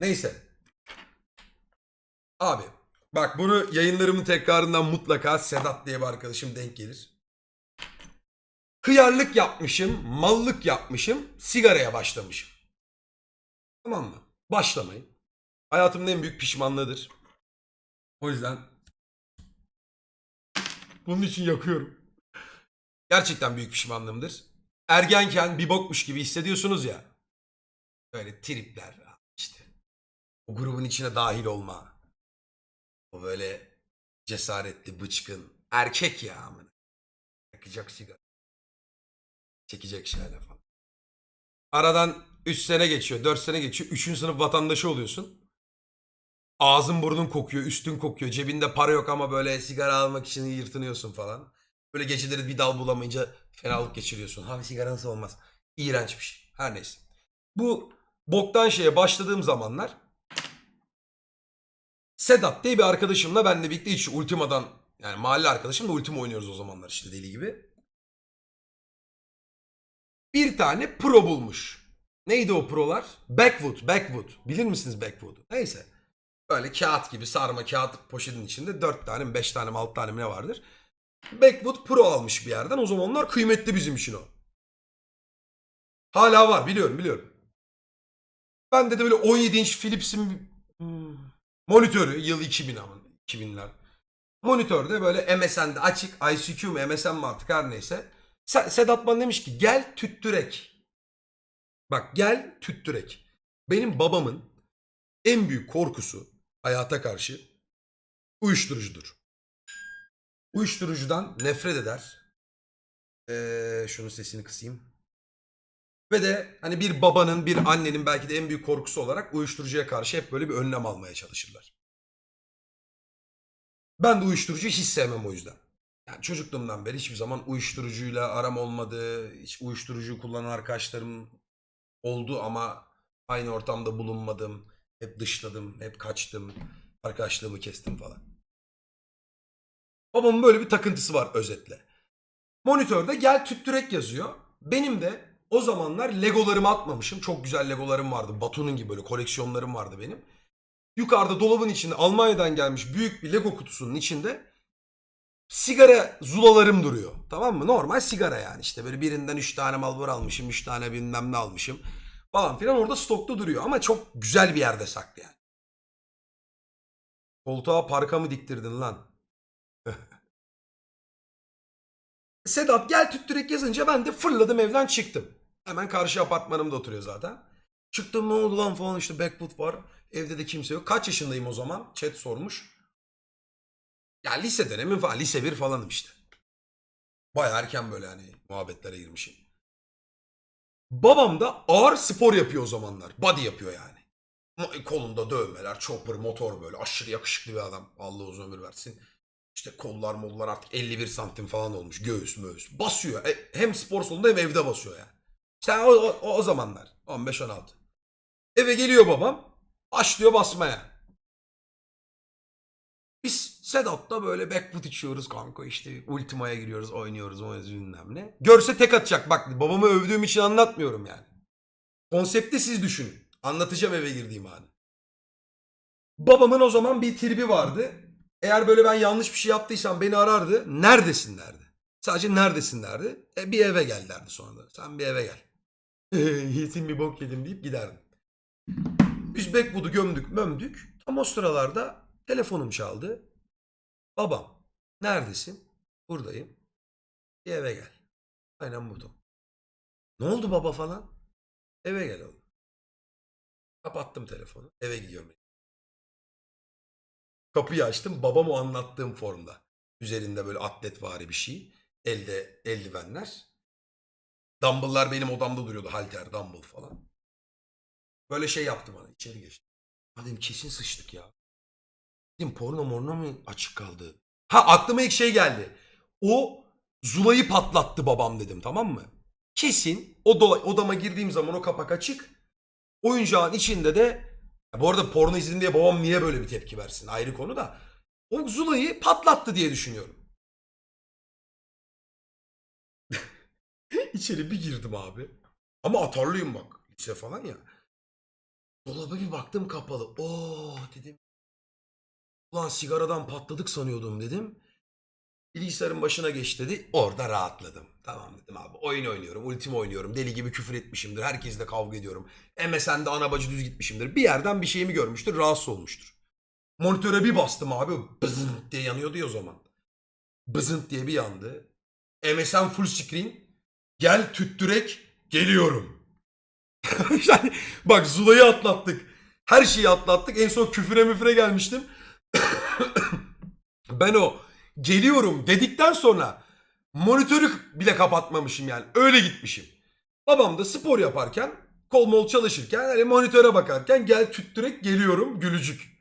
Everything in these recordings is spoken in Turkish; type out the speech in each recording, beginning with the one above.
Neyse. Abi bak bunu yayınlarımın tekrarından mutlaka Sedat diye bir arkadaşım denk gelir. Hıyarlık yapmışım, mallık yapmışım, sigaraya başlamışım. Tamam mı? Başlamayın. Hayatımın en büyük pişmanlığıdır. O yüzden bunun için yakıyorum. Gerçekten büyük pişmanlığımdır. Ergenken bir bokmuş gibi hissediyorsunuz ya. Böyle tripler. O grubun içine dahil olma. O böyle cesaretli, bıçkın. Erkek ya amına. Yakacak sigara. Çekecek şeyler falan. Aradan 3 sene geçiyor, 4 sene geçiyor. 3. sınıf vatandaşı oluyorsun. Ağzın burnun kokuyor, üstün kokuyor. Cebinde para yok ama böyle sigara almak için yırtınıyorsun falan. Böyle geceleri bir dal bulamayınca fenalık geçiriyorsun. Abi sigara nasıl olmaz? İğrenç bir şey. Her neyse. Bu boktan şeye başladığım zamanlar Sedat diye bir arkadaşımla benle birlikte hiç Ultima'dan yani mahalle arkadaşım da Ultima oynuyoruz o zamanlar işte deli gibi. Bir tane pro bulmuş. Neydi o prolar? Backwood, Backwood. Bilir misiniz Backwood'u? Neyse. Böyle kağıt gibi sarma kağıt poşetin içinde 4 tane mi 5 tane mi 6 tane mi ne vardır? Backwood Pro almış bir yerden. O zamanlar kıymetli bizim için o. Hala var biliyorum biliyorum. Ben de, de böyle 17 inç Philips'in monitörü yıl 2000 ama 2000'ler. Monitörde böyle MSN'de açık ICQ mu MSN mi artık her neyse. Se- Sedat bana demiş ki gel tüttürek. Bak gel tüttürek. Benim babamın en büyük korkusu hayata karşı uyuşturucudur. Uyuşturucudan nefret eder. Ee, şunun sesini kısayım. Ve de hani bir babanın, bir annenin belki de en büyük korkusu olarak uyuşturucuya karşı hep böyle bir önlem almaya çalışırlar. Ben de uyuşturucuyu hiç sevmem o yüzden. Yani çocukluğumdan beri hiçbir zaman uyuşturucuyla aram olmadı. Hiç uyuşturucu kullanan arkadaşlarım oldu ama aynı ortamda bulunmadım. Hep dışladım, hep kaçtım. Arkadaşlığımı kestim falan. Babamın böyle bir takıntısı var özetle. Monitörde gel tüttürek yazıyor. Benim de o zamanlar legolarımı atmamışım. Çok güzel legolarım vardı. Batu'nun gibi böyle koleksiyonlarım vardı benim. Yukarıda dolabın içinde Almanya'dan gelmiş büyük bir lego kutusunun içinde sigara zulalarım duruyor. Tamam mı? Normal sigara yani işte böyle birinden 3 tane Marlboro almışım, 3 tane bilmem ne almışım falan filan orada stokta duruyor ama çok güzel bir yerde saklı yani. Koltuğa parka mı diktirdin lan? Sedat gel tüttürek yazınca ben de fırladım evden çıktım. Hemen karşı apartmanımda oturuyor zaten. Çıktım ne oldu lan falan işte backwood var. Evde de kimse yok. Kaç yaşındayım o zaman? Chat sormuş. Ya lise dönemim falan. Lise 1 falanım işte. Baya erken böyle hani muhabbetlere girmişim. Babam da ağır spor yapıyor o zamanlar. Body yapıyor yani. Mo- Kolunda dövmeler, chopper, motor böyle. Aşırı yakışıklı bir adam. Allah uzun ömür versin. İşte kollar mollar artık 51 santim falan olmuş. Göğüs möğüs. Basıyor. E, Hem spor salonunda hem evde basıyor yani. Sen o, o, o zamanlar. 15-16. Eve geliyor babam. Başlıyor basmaya. Biz Sedat'la böyle backwood içiyoruz kanka işte Ultima'ya giriyoruz oynuyoruz oynuyoruz bilmem ne. Görse tek atacak bak babamı övdüğüm için anlatmıyorum yani. Konsepti siz düşünün. Anlatacağım eve girdiğim anı. Babamın o zaman bir tribi vardı. Eğer böyle ben yanlış bir şey yaptıysam beni arardı. Neredesin derdi. Sadece neredesin derdi. E, bir eve gel derdi sonra da. Sen bir eve gel. Yetim bir bok yedim deyip giderdim. Biz Backwood'u gömdük mömdük. Tam o sıralarda telefonum çaldı. Babam neredesin? Buradayım. Bir eve gel. Aynen bu Ne oldu baba falan? Eve gel oğlum. Kapattım telefonu. Eve gidiyorum. Kapıyı açtım. Babam o anlattığım formda. Üzerinde böyle atletvari bir şey. Elde eldivenler. Dumbbell'lar benim odamda duruyordu. Halter, dumbbell falan. Böyle şey yaptı bana. içeri geçti. Ha dedim kesin sıçtık ya. Dedim porno morno mu açık kaldı? Ha aklıma ilk şey geldi. O Zula'yı patlattı babam dedim tamam mı? Kesin o odama girdiğim zaman o kapak açık. Oyuncağın içinde de bu arada porno izledim diye babam niye böyle bir tepki versin ayrı konu da. O Zula'yı patlattı diye düşünüyorum. İçeri bir girdim abi. Ama atarlıyım bak. Lise falan ya. Dolaba bir baktım kapalı. Oo dedim. Ulan sigaradan patladık sanıyordum dedim. Bilgisayarın başına geç dedi. Orada rahatladım. Tamam dedim abi. Oyun oynuyorum. Ultima oynuyorum. Deli gibi küfür etmişimdir. Herkesle kavga ediyorum. MSN'de ana bacı düz gitmişimdir. Bir yerden bir şeyimi görmüştür. Rahatsız olmuştur. Monitöre bir bastım abi. Bızınt diye yanıyordu ya o zaman. Bızınt diye bir yandı. MSN full screen. Gel tüttürek geliyorum. yani bak Zula'yı atlattık. Her şeyi atlattık. En son küfüre müfüre gelmiştim. ben o geliyorum dedikten sonra monitörü bile kapatmamışım yani. Öyle gitmişim. Babam da spor yaparken, kol mol çalışırken, hani monitöre bakarken gel tüttürek geliyorum gülücük.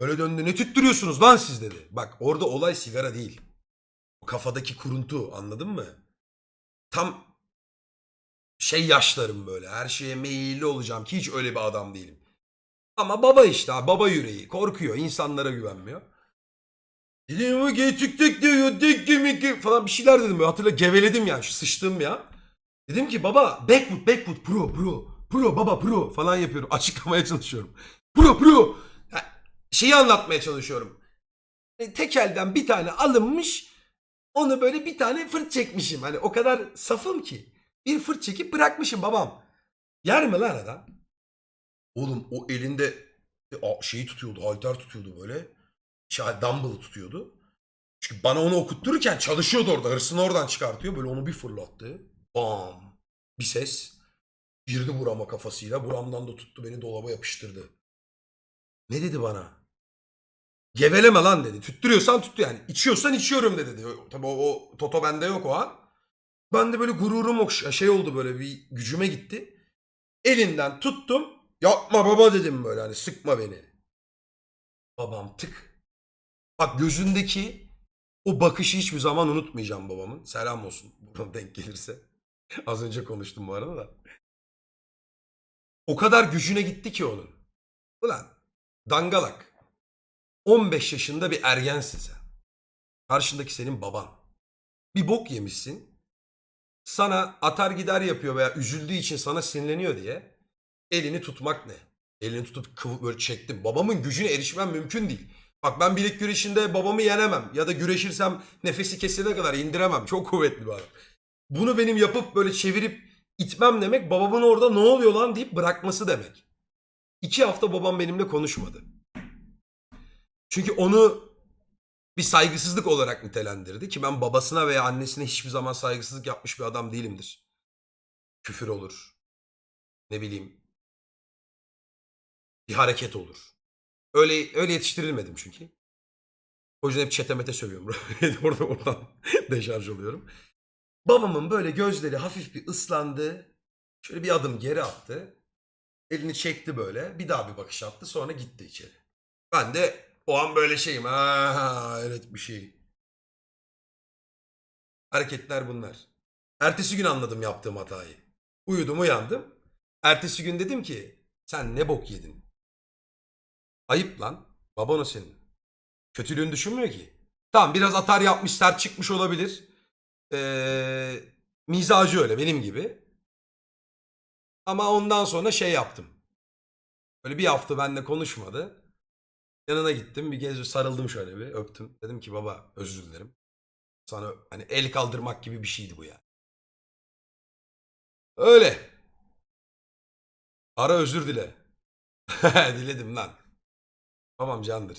Öyle döndü ne tüttürüyorsunuz lan siz dedi. Bak orada olay sigara değil. O kafadaki kuruntu anladın mı? Tam şey yaşlarım böyle. Her şeye meyilli olacağım ki hiç öyle bir adam değilim. Ama baba işte baba yüreği. Korkuyor. insanlara güvenmiyor. Dedim o geçiktik diyor. Dik gibi falan bir şeyler dedim. Böyle hatırla geveledim yani. Şu sıçtım ya. Dedim ki baba backwood backwood pro pro pro baba pro falan yapıyorum. Açıklamaya çalışıyorum. Pro pro. Ya, şeyi anlatmaya çalışıyorum. E, tek elden bir tane alınmış. Onu böyle bir tane fırt çekmişim. Hani o kadar safım ki. Bir fırt çekip bırakmışım babam. Yer mi lan adam? Oğlum o elinde e, şeyi tutuyordu. Halter tutuyordu böyle. Şey, dumbbell tutuyordu. Çünkü bana onu okuttururken çalışıyordu orada. Hırsını oradan çıkartıyor. Böyle onu bir fırlattı. Bam. Bir ses. Girdi burama kafasıyla. Buramdan da tuttu beni dolaba yapıştırdı. Ne dedi bana? Geveleme lan dedi. Tüttürüyorsan tuttu yani. İçiyorsan içiyorum dedi. Tabii o, o Toto bende yok o an. Ben de böyle gururum okş- şey oldu böyle bir gücüme gitti. Elinden tuttum. Yapma baba dedim böyle hani sıkma beni. Babam tık. Bak gözündeki o bakışı hiçbir zaman unutmayacağım babamın. Selam olsun. Buradan denk gelirse. Az önce konuştum bu arada da. O kadar gücüne gitti ki onun. Ulan dangalak. 15 yaşında bir ergensin sen. Karşındaki senin baban. Bir bok yemişsin. Sana atar gider yapıyor veya üzüldüğü için sana sinirleniyor diye elini tutmak ne? Elini tutup kıvı böyle çektim. Babamın gücüne erişmem mümkün değil. Bak ben bilek güreşinde babamı yenemem. Ya da güreşirsem nefesi kesilene kadar indiremem. Çok kuvvetli bir adam. Bunu benim yapıp böyle çevirip itmem demek babamın orada ne oluyor lan deyip bırakması demek. İki hafta babam benimle konuşmadı. Çünkü onu bir saygısızlık olarak nitelendirdi ki ben babasına veya annesine hiçbir zaman saygısızlık yapmış bir adam değilimdir. Küfür olur. Ne bileyim. Bir hareket olur. Öyle öyle yetiştirilmedim çünkü. O yüzden hep çetemete sövüyorum. Orada oradan deşarj oluyorum. Babamın böyle gözleri hafif bir ıslandı. Şöyle bir adım geri attı. Elini çekti böyle. Bir daha bir bakış attı. Sonra gitti içeri. Ben de o an böyle şeyim. Ha evet bir şey. Hareketler bunlar. Ertesi gün anladım yaptığım hatayı. Uyudum uyandım. Ertesi gün dedim ki sen ne bok yedin? Ayıp lan. Baban o senin. Kötülüğünü düşünmüyor ki. Tamam biraz atar yapmış sert çıkmış olabilir. Ee, mizacı öyle benim gibi. Ama ondan sonra şey yaptım. Böyle bir hafta benimle konuşmadı. Yanına gittim bir kez sarıldım şöyle bir öptüm. Dedim ki baba özür dilerim. Sana hani el kaldırmak gibi bir şeydi bu ya. Öyle. Ara özür dile. Diledim lan. Tamam candır.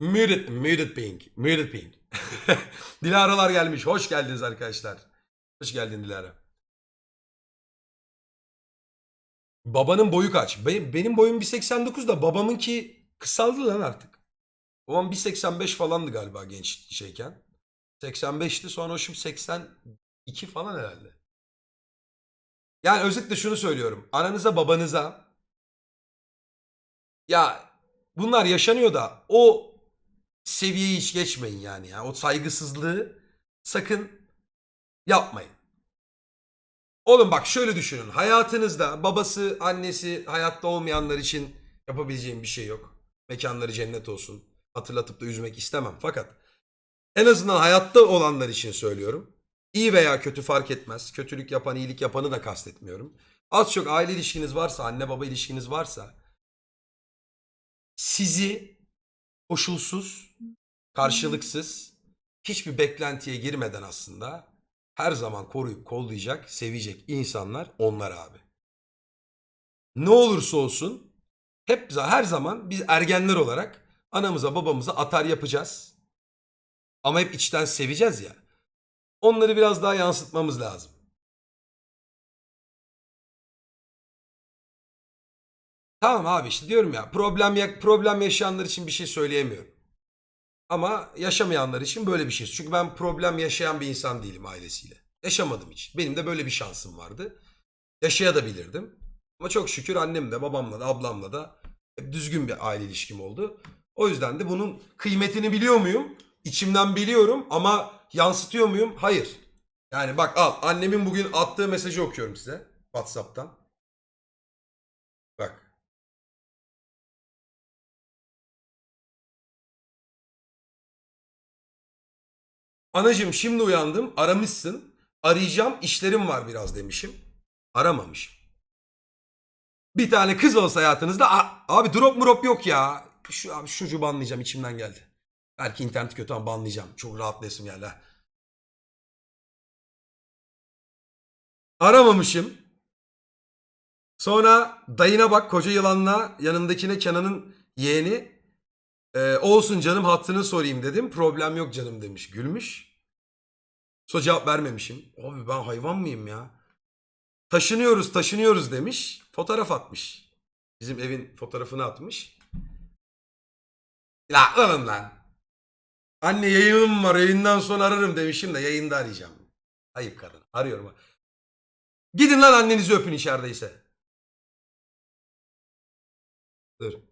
Muted, muted pink, muted pink. Dilara'lar gelmiş. Hoş geldiniz arkadaşlar. Hoş geldin Dilara. Babanın boyu kaç? Benim, benim boyum 1.89 da babamınki kısaldı lan artık. Babam 1.85 falandı galiba genç şeyken. 85'ti sonra o şimdi 82 falan herhalde. Yani özetle şunu söylüyorum. Ananıza babanıza ya bunlar yaşanıyor da o seviyeyi hiç geçmeyin yani ya. O saygısızlığı sakın yapmayın. Oğlum bak şöyle düşünün. Hayatınızda babası, annesi hayatta olmayanlar için yapabileceğim bir şey yok. Mekanları cennet olsun. Hatırlatıp da üzmek istemem. Fakat en azından hayatta olanlar için söylüyorum. İyi veya kötü fark etmez. Kötülük yapan, iyilik yapanı da kastetmiyorum. Az çok aile ilişkiniz varsa, anne baba ilişkiniz varsa sizi koşulsuz, karşılıksız, hiçbir beklentiye girmeden aslında her zaman koruyup kollayacak, sevecek insanlar onlar abi. Ne olursa olsun hep her zaman biz ergenler olarak anamıza babamıza atar yapacağız. Ama hep içten seveceğiz ya. Onları biraz daha yansıtmamız lazım. Tamam abi işte diyorum ya problem ya problem yaşayanlar için bir şey söyleyemiyorum. Ama yaşamayanlar için böyle bir şey. Çünkü ben problem yaşayan bir insan değilim ailesiyle. Yaşamadım hiç. Benim de böyle bir şansım vardı. Yaşayabilirdim. Ama çok şükür annemle, babamla da, ablamla da düzgün bir aile ilişkim oldu. O yüzden de bunun kıymetini biliyor muyum? İçimden biliyorum ama yansıtıyor muyum? Hayır. Yani bak al annemin bugün attığı mesajı okuyorum size WhatsApp'tan. Bak. Anacığım şimdi uyandım aramışsın. Arayacağım işlerim var biraz demişim. Aramamışım. Bir tane kız olsa hayatınızda "Aa, abi drop murop yok ya. Şu abi şu çocuğu banlayacağım içimden geldi. Belki internet kötü ama banlayacağım. Çok rahatlayasım geldi. Aramamışım. Sonra dayına bak koca yılanla yanındakine Kenan'ın yeğeni. Ee, olsun canım hattını sorayım dedim. Problem yok canım demiş. Gülmüş. Sonra cevap vermemişim. Abi ben hayvan mıyım ya? Taşınıyoruz taşınıyoruz demiş. Fotoğraf atmış. Bizim evin fotoğrafını atmış. La oğlum lan. Anne yayınım var yayından sonra ararım demişim de yayında arayacağım. Ayıp kadın. Arıyorum. Gidin lan annenizi öpün içerideyse. Dur.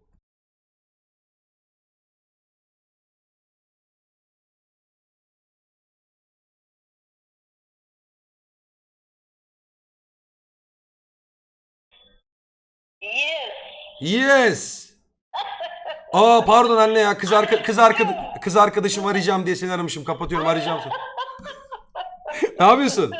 Yes. Yes. Aa pardon anne ya kız arka kız arka kız arkadaşım arayacağım diye seni aramışım. Kapatıyorum arayacağım seni. ne yapıyorsun?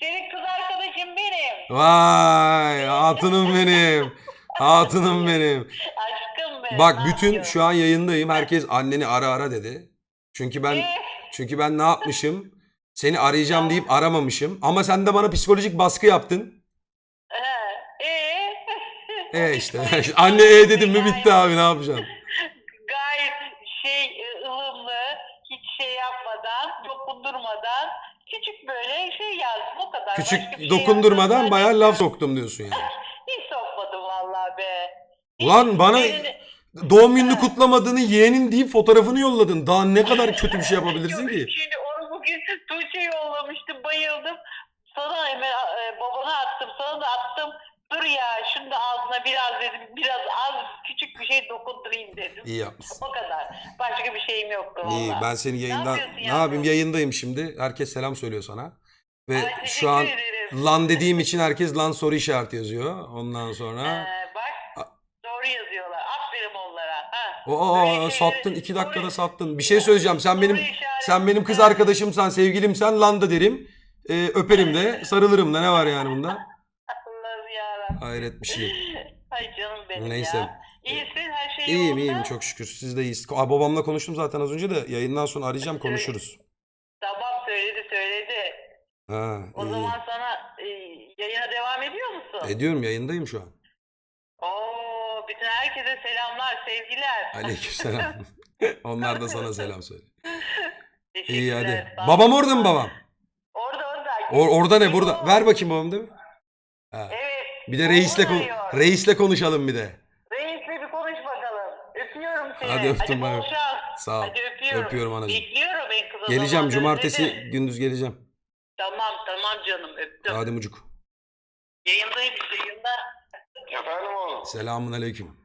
Senin kız arkadaşın benim. Vay hatunum benim. Hatunum benim. Aşkım benim. Bak bütün şu an yayındayım. Herkes anneni ara ara dedi. Çünkü ben Eh, çünkü ben ne yapmışım? Seni arayacağım deyip aramamışım. Ama sen de bana psikolojik baskı yaptın. E işte. Anne e dedim mi bitti abi ne yapacaksın? Gayet şey e, ılımlı, hiç şey yapmadan, dokundurmadan küçük böyle şey yazdım o kadar. Küçük Başka bir şey dokundurmadan bayağı laf soktum diyorsun yani. Hiç sokmadım vallahi be. Hiç Ulan bana yerini- doğum gününü kutlamadığını yeğenin deyip fotoğrafını yolladın. Daha ne kadar kötü bir şey yapabilirsin ki? Şimdi onu bugün Tuğçe yollamıştım, bayıldım. Sana hemen e, babana attım, sana da attım. Dur ya, şunu da ağzına biraz dedim, biraz az küçük bir şey dokundurayım dedim. İyi yapmışsın. O kadar. Başka bir şeyim yoktu. İyi ben seni yayından yapıyorsun ne yapayım yayındayım şimdi. Herkes selam söylüyor sana. Ve Ay, teşekkür şu an ederim. lan dediğim için herkes lan soru işareti yazıyor. Ondan sonra Ee, bak, doğru yazıyorlar. Aferin onlara. Ha. o Böyle şeyleri- sattın iki dakikada doğru- sattın. Bir şey söyleyeceğim. Sen benim sen benim kız arkadaşımsan, sevgilimsen lan da derim. Ee, öperim de, sarılırım da ne var yani bunda? Hayret bir şey. Ay canım benim Neyse. ya. İyisin, her şey İyiyim yolunda. iyiyim çok şükür. Siz de iyisiniz. Aa, babamla konuştum zaten az önce de yayından sonra arayacağım konuşuruz. Tamam söyledi söyledi. Ha, O iyi. zaman sana e, yayına devam ediyor musun? Ediyorum yayındayım şu an. Oo, bütün herkese selamlar, sevgiler. Aleykümselam. Onlar da sana selam söyle. İyi Teşekkürler, hadi. sağ ol. Babam orada mı babam? Orada orada. Or- orada ne burada? Ver bakayım babam değil mi? Ha. Evet. Bir de reisle kon- arıyor. reisle konuşalım bir de. Reisle bir konuş bakalım. Öpüyorum seni. Hadi öptüm Hadi ben. şans. Sağ ol. Hadi öpüyorum. Öpüyorum anacığım. Bekliyorum en kısa Geleceğim zamanda, cumartesi özledim. gündüz geleceğim. Tamam tamam canım öptüm. Hadi mucuk. Yayındayım yayında. Efendim oğlum. Selamun aleyküm.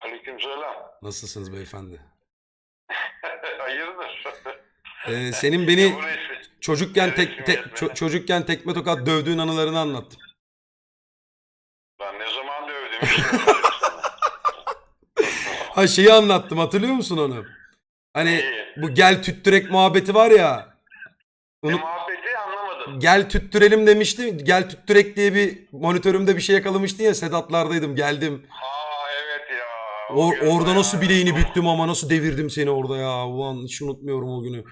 Aleykümselam. Nasılsınız beyefendi? Hayırdır? Ee, senin beni Bu çocukken tek, Resim te- yetmedi. ço- çocukken tekme tokat dövdüğün anılarını anlattım. Ben ne zaman dövdüm işte. Ha şeyi anlattım hatırlıyor musun onu? Hani Neyi? bu gel tüttürek muhabbeti var ya. ne Unut, muhabbeti anlamadım. gel tüttürelim demişti. Gel tüttürek diye bir monitörümde bir şey yakalamıştın ya Sedatlardaydım geldim. Ha evet ya. O gün orada nasıl bayağı- bileğini büktüm ama nasıl devirdim seni orada ya. Ulan hiç unutmuyorum o günü.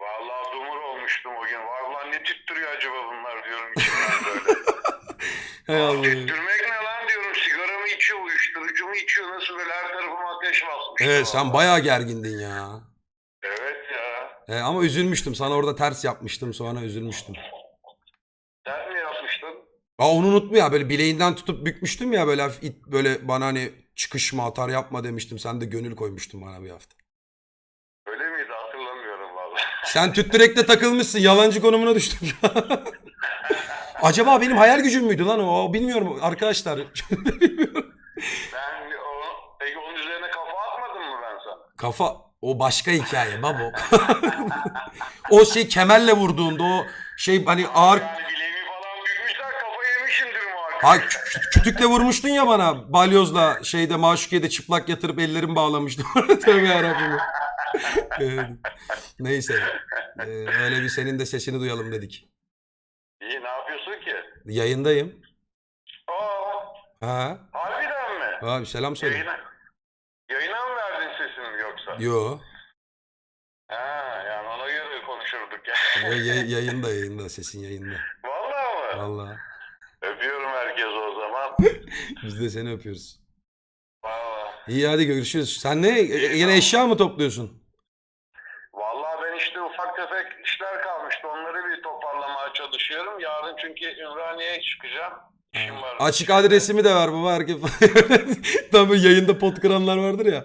Vallahi dumur olmuştum o gün. Vallahi ne tüttürüyor acaba bunlar diyorum. Hay Allah. Tüttürmek ne lan diyorum. Sigara mı içiyor, Nasıl böyle her tarafıma ateş basmış. Evet sen bayağı gergindin ya. Evet ya. E, ama üzülmüştüm. Sana orada ters yapmıştım sonra üzülmüştüm. Sen mi yapmıştın? Aa onu unutma ya böyle bileğinden tutup bükmüştüm ya böyle hafif it, böyle bana hani çıkışma atar yapma demiştim. Sen de gönül koymuştun bana bir hafta. Öyle miydi? Hatırlamıyorum vallahi. Sen tüttürekle takılmışsın. Yalancı konumuna an. Acaba benim hayal gücüm müydü lan o? Bilmiyorum arkadaşlar. Ben o, peki onun üzerine kafa atmadım mı ben sana? Kafa o başka hikaye babo. o şey kemerle vurduğunda o şey hani ağır Yani bileğimi falan bükmüşler kafa yemişimdir muhakkak. Ha kü- kü- kütükle vurmuştun ya bana balyozla şeyde maşukiyede çıplak yatırıp ellerimi bağlamıştım. Tövbe yarabbim. Evet. Neyse. Ee, öyle bir senin de sesini duyalım dedik. İyi ne yapıyorsun ki? Yayındayım. Aa, Ha? harbiden mi? Abi selam söyle. Yayına mı verdin sesini yoksa? Yo. Ha, yani ona göre konuşurduk ya. Ya- ya- yayında yayında sesin yayında. Vallahi mı? Vallahi. Öpüyorum herkese o zaman. Biz de seni öpüyoruz. Vallahi. İyi hadi görüşürüz. Sen ne? e, Yine eşya mı topluyorsun? Vallahi ben işte ufak tefek işler kalmıştı. Onları bir toparlamaya çalışıyorum. Yarın çünkü Ümraniye'ye çıkacağım. İşim var. Açık adresimi de ver baba herkes. Tam böyle yayında pot kıranlar vardır ya.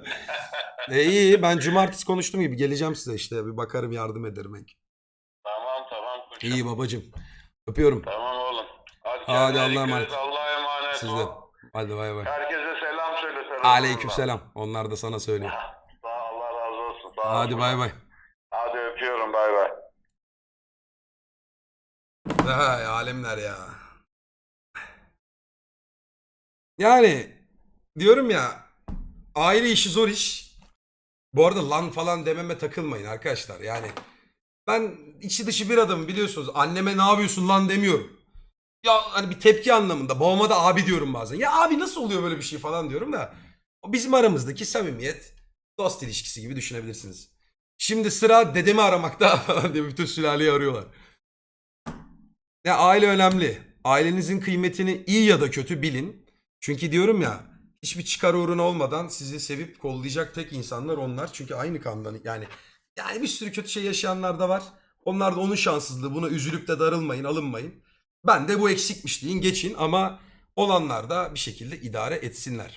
E iyi ben cumartesi konuştum gibi geleceğim size işte bir bakarım yardım ederim. belki. Tamam tamam. koçum. İyi babacım. Öpüyorum. Tamam oğlum. Hadi, Hadi Allah'a emanet. et. Allah'a emanet Siz de. Hadi bay bay. Herkese selam söyle. selam Aleyküm selam. Onlar da sana söylüyor. Sağ ol, Allah razı olsun. Sağ. Hadi bay bay. Hadi öpüyorum bay bay. Hay alemler ya. Yani diyorum ya aile işi zor iş. Bu arada lan falan dememe takılmayın arkadaşlar. Yani ben içi dışı bir adamım biliyorsunuz. Anneme ne yapıyorsun lan demiyorum. Ya hani bir tepki anlamında. Babama da abi diyorum bazen. Ya abi nasıl oluyor böyle bir şey falan diyorum da. Bizim aramızdaki samimiyet, dost ilişkisi gibi düşünebilirsiniz. Şimdi sıra dedemi aramakta falan diye bütün sülaleyi arıyorlar. Ya aile önemli. Ailenizin kıymetini iyi ya da kötü bilin. Çünkü diyorum ya hiçbir çıkar uğruna olmadan sizi sevip kollayacak tek insanlar onlar. Çünkü aynı kandan yani yani bir sürü kötü şey yaşayanlar da var. Onlar da onun şanssızlığı. Buna üzülüp de darılmayın, alınmayın. Ben de bu eksikmiş deyin geçin ama olanlar da bir şekilde idare etsinler.